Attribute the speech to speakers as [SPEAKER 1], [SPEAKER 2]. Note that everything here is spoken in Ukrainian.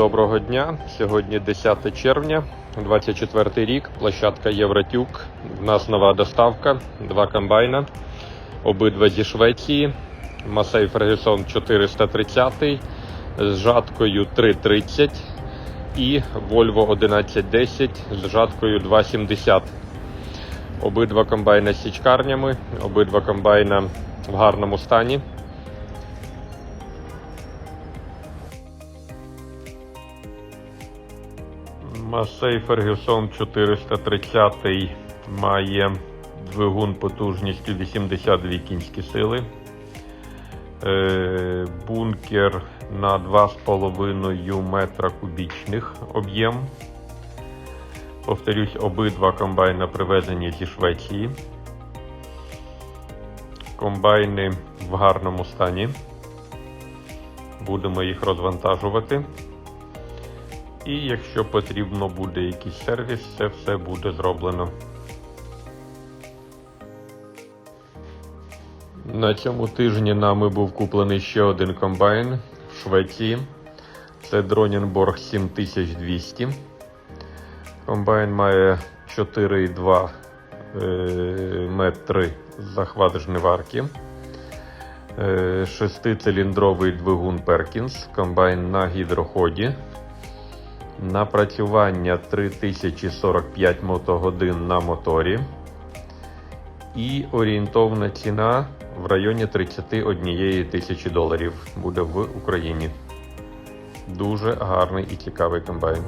[SPEAKER 1] доброго дня. Сьогодні 10 червня, 24 рік, площадка Євротюк. У нас нова доставка, два комбайна, обидва зі Швеції. Масей Фергюсон 430 з жаткою 330 і Volvo 1110 з жаткою 270. Обидва комбайна з січкарнями, обидва комбайна в гарному стані. Масей Фергюсон 430 має двигун потужністю 82 кінські сили. Е, Бункер на 2,5 метра кубічних об'єм. Повторюсь, обидва комбайна привезені зі Швеції. Комбайни в гарному стані. Будемо їх розвантажувати. І якщо потрібно буде якийсь сервіс, це все буде зроблено. На цьому тижні нами був куплений ще один комбайн в Швеції. Це Дронінборг 7200. Комбайн має 4,2 е, метри захват жниварки. Е, Шестициліндровий двигун Перкінс, комбайн на гідроході. Напрацювання 3045 мотогодин на моторі. І орієнтовна ціна в районі 31 тисячі доларів буде в Україні. Дуже гарний і цікавий комбайн.